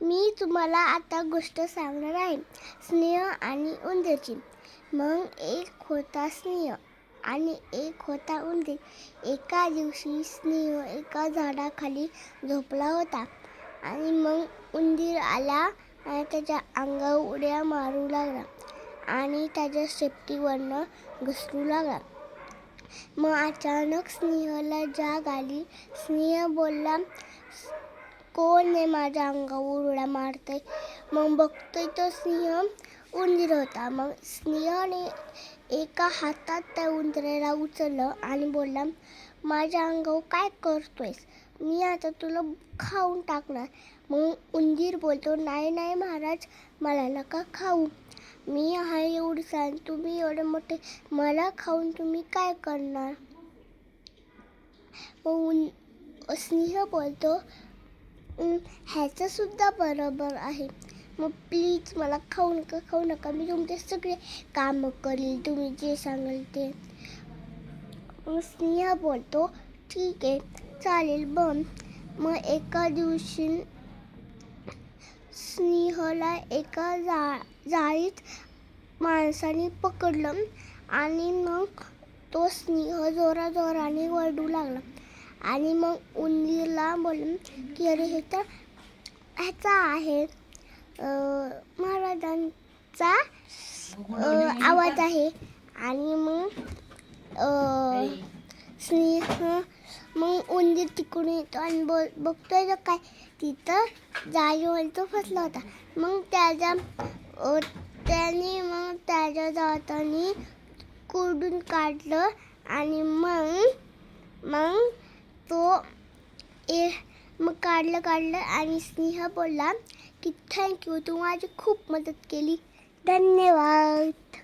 मी तुम्हाला आता गोष्ट सांगणार आहे. स्नेह आणि उंदीरची मग एक होता स्नेह आणि एक होता उंदीर. एका दिवशी स्नेह एका झाडाखाली झोपला होता आणि मग उंदीर आला आणि त्याच्या अंगावर उड्या मारू लागला आणि त्याच्या शेपटीवरनं घसरू लागला. मग अचानक स्नेहला जाग आली. स्नेह बोलला कोण आहे माझ्या अंगावर उड्या मारतंय. मग बघतोय तो सिंह उंदीर होता मग स्नेहने एका हातात त्या उंदराला उचललं आणि बोलला माझ्या अंगावर काय करतोयस? मी आता तुला खाऊन टाकणार. मग उंदीर बोलतो नाही नाही महाराज मला नका खाऊ. मी आहे एवढी सांग तुम्ही एवढे मोठे मला खाऊन तुम्ही काय करणार? मग उन स्नेह बोलतो ह्याचंसुद्धा ह्याचं सुद्धा बरोबर आहे. मग प्लीज मला खाऊ नका खाऊ नका. मी तुमचे सगळे कामं करेल तुम्ही जे सांगाल ते. मग स्नेह बोलतो ठीक आहे चालेल बन. मग एका दिवशी स्नेहला एका जा जाळीत माणसाने पकडलं आणि मग तो स्नेह जोराजोराने वळू वरडू लागला. आणि मग उंदीरला बोलून की अरे हे तर ह्याचा आहे. महाराजांचा आवाज आहे. आणि मग स्नेह मग उंदीर तिकडून येतो आणि बोल बघतोय तर काय तिथं जाळीवर तो फसला होता. मग त्याच्या त्याने मग त्याच्या जातानी कुरडून काढलं आणि मग तो ए मग काढलं काढलं आणि स्नेह बोलला की थँक्यू तू माझी खूप मदत केली. धन्यवाद.